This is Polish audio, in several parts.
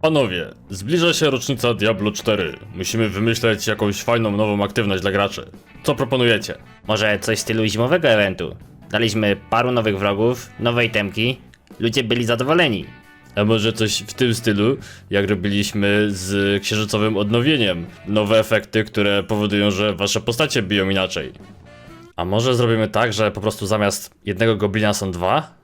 Panowie, zbliża się rocznica Diablo 4. Musimy wymyśleć jakąś fajną nową aktywność dla graczy. Co proponujecie? Może coś w stylu zimowego eventu. Daliśmy paru nowych wrogów, nowe itemki. Ludzie byli zadowoleni. A może coś w tym stylu, jak robiliśmy z księżycowym odnowieniem? Nowe efekty, które powodują, że wasze postacie biją inaczej. A może zrobimy tak, że po prostu zamiast jednego goblina są dwa?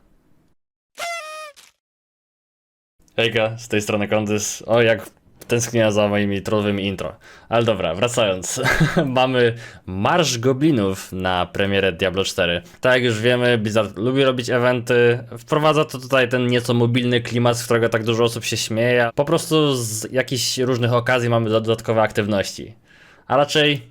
Hejka, z tej strony Kondys. O, jak tęsknienia za moimi trollowymi intro. Ale dobra, wracając. Mamy Marsz Goblinów na premierę Diablo 4. Tak jak już wiemy, Blizzard lubi robić eventy. Wprowadza to tutaj ten nieco mobilny klimat, z którego tak dużo osób się śmieje. Po prostu z jakichś różnych okazji mamy dodatkowe aktywności. A raczej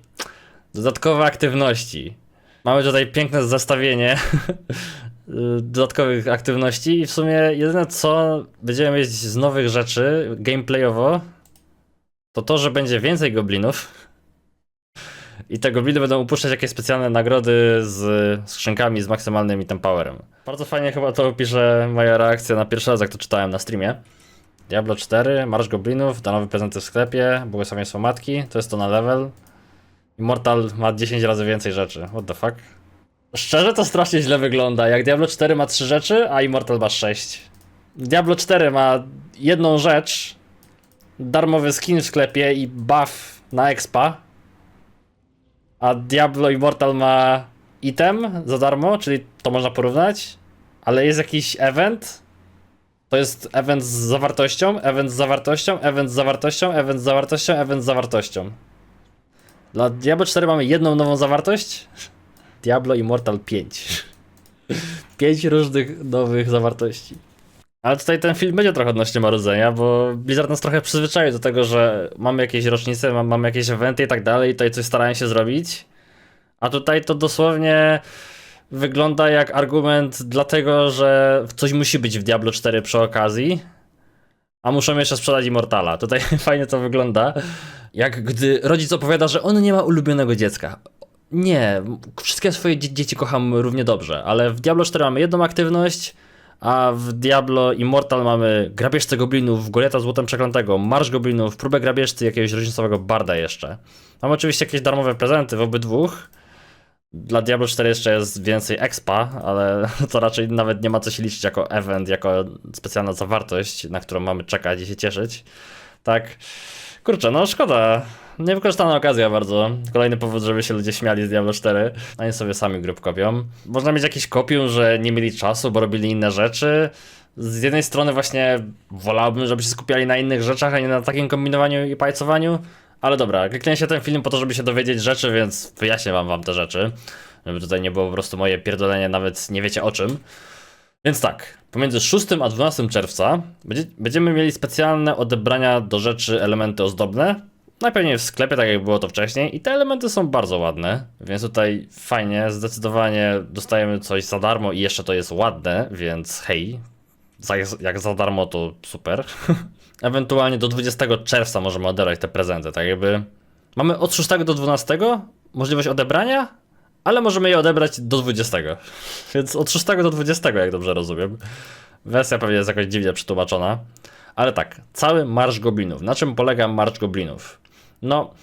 dodatkowe aktywności. Mamy tutaj piękne zestawienie dodatkowych aktywności i w sumie jedyne co będziemy mieć z nowych rzeczy gameplayowo to to, że będzie więcej goblinów i te gobliny będą upuszczać jakieś specjalne nagrody z skrzynkami z maksymalnym item powerem. Bardzo fajnie chyba to opisze moja reakcja na pierwszy raz jak to czytałem na streamie. Diablo 4, Marsz Goblinów, da nowe prezenty w sklepie, błogosławieństwo matki, to jest to na level. Immortal ma 10 razy więcej rzeczy. What the fuck? Szczerze to strasznie źle wygląda. Jak Diablo 4 ma 3 rzeczy, a Immortal ma 6. Diablo 4 ma jedną rzecz, darmowy skin w sklepie i buff na expa. A Diablo Immortal ma item za darmo, czyli to można porównać. Ale jest jakiś event. To jest event z zawartością, event z zawartością, event z zawartością, event z zawartością, event z zawartością. Dla Diablo 4 mamy jedną nową zawartość. Diablo Immortal 5. 5 różnych nowych zawartości. Ale tutaj ten film będzie trochę odnośnie marudzenia, bo Blizzard nas trochę przyzwyczaił do tego, że mamy jakieś rocznice, ma- mamy jakieś eventy i tak dalej, tutaj coś starają się zrobić. A tutaj to dosłownie wygląda jak argument dlatego, że coś musi być w Diablo 4 przy okazji, a muszą jeszcze sprzedać Immortala. Tutaj fajnie to wygląda. Jak gdy rodzic opowiada, że on nie ma ulubionego dziecka. Nie, wszystkie swoje dzie- dzieci kocham równie dobrze, ale w Diablo 4 mamy jedną aktywność, a w Diablo Immortal mamy grabieżcę goblinów, Goliata złotem przeklętego, marsz goblinów, próbę grabieżcy jakiegoś rocznicowego barda jeszcze. Mam oczywiście jakieś darmowe prezenty w obydwu. Dla Diablo 4 jeszcze jest więcej expa, ale to raczej nawet nie ma co się liczyć jako event, jako specjalna zawartość, na którą mamy czekać i się cieszyć. Tak. Kurczę, no szkoda. Niewykorzystana okazja bardzo. Kolejny powód, żeby się ludzie śmiali z Diablo 4. Oni sobie sami grup kopią. Można mieć jakiś kopium, że nie mieli czasu, bo robili inne rzeczy. Z jednej strony właśnie wolałbym, żeby się skupiali na innych rzeczach, a nie na takim kombinowaniu i pajcowaniu. Ale dobra, kliknę się ten film po to, żeby się dowiedzieć rzeczy, więc wyjaśnię wam, wam te rzeczy. Żeby tutaj nie było po prostu moje pierdolenie, nawet nie wiecie o czym. Więc tak, pomiędzy 6 a 12 czerwca będzie, będziemy mieli specjalne odebrania do rzeczy elementy ozdobne. Najpewniej w sklepie, tak jak było to wcześniej, i te elementy są bardzo ładne, więc tutaj fajnie, zdecydowanie dostajemy coś za darmo i jeszcze to jest ładne, więc hej, jak za darmo to super. Ewentualnie do 20 czerwca możemy odebrać te prezenty, tak jakby mamy od 6 do 12 możliwość odebrania, ale możemy je odebrać do 20. Więc od 6 do 20, jak dobrze rozumiem. Wersja pewnie jest jakoś dziwnie przetłumaczona. Ale tak, cały Marsz Goblinów. Na czym polega Marsz Goblinów? No,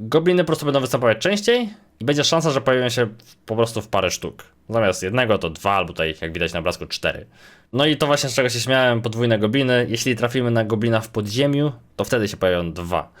gobliny po prostu będą występować częściej i będzie szansa, że pojawią się po prostu w parę sztuk. Zamiast jednego to dwa, albo tutaj, jak widać na obrazku, cztery. No i to właśnie z czego się śmiałem, podwójne gobliny. Jeśli trafimy na goblina w podziemiu, to wtedy się pojawią dwa.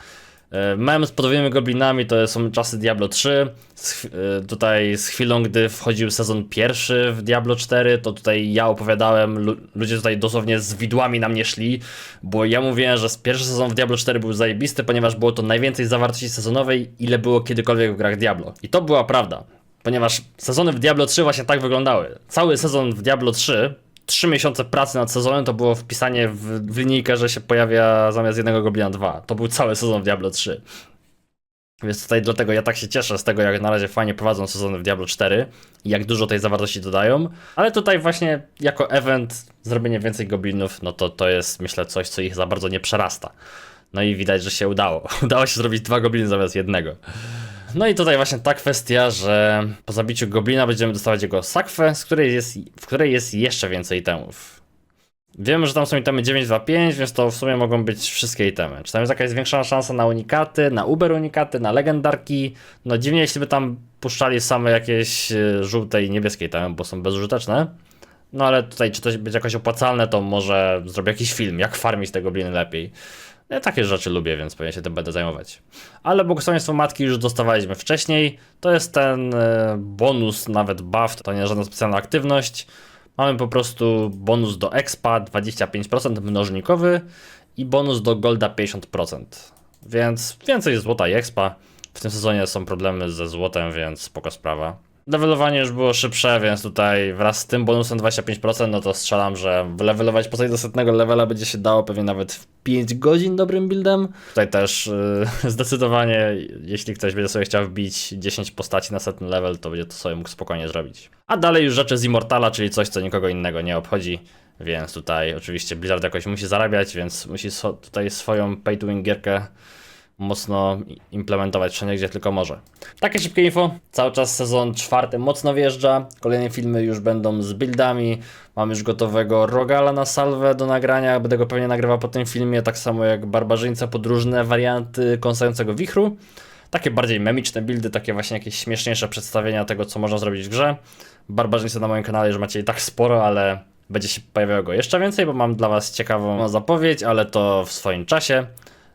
E, Mem z podwójnymi goblinami to są czasy Diablo 3. Z, e, tutaj z chwilą, gdy wchodził sezon pierwszy w Diablo 4, to tutaj ja opowiadałem, lu- ludzie tutaj dosłownie z widłami na mnie szli, bo ja mówiłem, że pierwszy sezon w Diablo 4 był zajebisty, ponieważ było to najwięcej zawartości sezonowej, ile było kiedykolwiek w grach Diablo. I to była prawda, ponieważ sezony w Diablo 3 właśnie tak wyglądały. Cały sezon w Diablo 3 trzy miesiące pracy nad sezonem to było wpisanie w, w linijkę, że się pojawia zamiast jednego goblina dwa. To był cały sezon w Diablo 3. Więc tutaj dlatego ja tak się cieszę z tego, jak na razie fajnie prowadzą sezony w Diablo 4 i jak dużo tej zawartości dodają. Ale tutaj właśnie jako event zrobienie więcej goblinów, no to to jest myślę coś, co ich za bardzo nie przerasta. No i widać, że się udało. Udało się zrobić dwa gobliny zamiast jednego. No i tutaj właśnie ta kwestia, że po zabiciu goblina będziemy dostawać jego sakwę, z której jest, w której jest jeszcze więcej itemów. Wiemy, że tam są itemy 925, więc to w sumie mogą być wszystkie itemy. Czy tam jest jakaś zwiększona szansa na unikaty, na uber unikaty, na legendarki? No dziwnie, jeśli by tam puszczali same jakieś e, żółte i niebieskie itemy, bo są bezużyteczne. No ale tutaj, czy to będzie jakoś opłacalne, to może zrobię jakiś film, jak farmić te gobliny lepiej. Ja takie rzeczy lubię, więc pewnie się tym będę zajmować. Ale błogosławieństwo matki już dostawaliśmy wcześniej. To jest ten e, bonus, nawet buff, to nie żadna specjalna aktywność. Mamy po prostu bonus do expa 25% mnożnikowy i bonus do golda 50%. Więc więcej złota i expa. W tym sezonie są problemy ze złotem, więc spoko sprawa. Levelowanie już było szybsze, więc tutaj wraz z tym bonusem 25%, no to strzelam, że wylevelować po do setnego levela będzie się dało pewnie nawet w 5 godzin dobrym buildem. Tutaj też yy, zdecydowanie, jeśli ktoś będzie sobie chciał wbić 10 postaci na setny level, to będzie to sobie mógł spokojnie zrobić. A dalej już rzeczy z Immortala, czyli coś, co nikogo innego nie obchodzi. Więc tutaj oczywiście Blizzard jakoś musi zarabiać, więc musi so, tutaj swoją pay to win gierkę mocno implementować wszędzie, gdzie tylko może. Takie szybkie info. Cały czas sezon czwarty mocno wjeżdża. Kolejne filmy już będą z buildami. Mam już gotowego Rogala na salwę do nagrania. Będę go pewnie nagrywał po tym filmie, tak samo jak Barbarzyńca, podróżne warianty kąsającego wichru. Takie bardziej memiczne buildy, takie właśnie jakieś śmieszniejsze przedstawienia tego, co można zrobić w grze. Barbarzyńca na moim kanale już macie i tak sporo, ale będzie się pojawiało go jeszcze więcej, bo mam dla Was ciekawą zapowiedź, ale to w swoim czasie.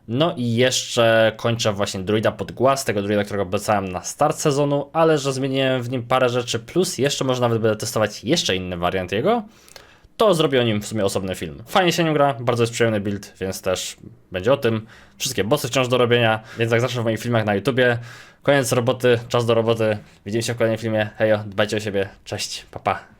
No i jeszcze kończę właśnie druida pod głaz, tego druida, którego obiecałem na start sezonu, ale że zmieniłem w nim parę rzeczy, plus jeszcze może nawet będę testować jeszcze inny wariant jego, to zrobię o nim w sumie osobny film. Fajnie się nim gra, bardzo jest przyjemny build, więc też będzie o tym. Wszystkie bossy wciąż do robienia, więc jak zawsze w moich filmach na YouTubie, koniec roboty, czas do roboty. Widzimy się w kolejnym filmie. Hejo, dbajcie o siebie, cześć, papa. Pa.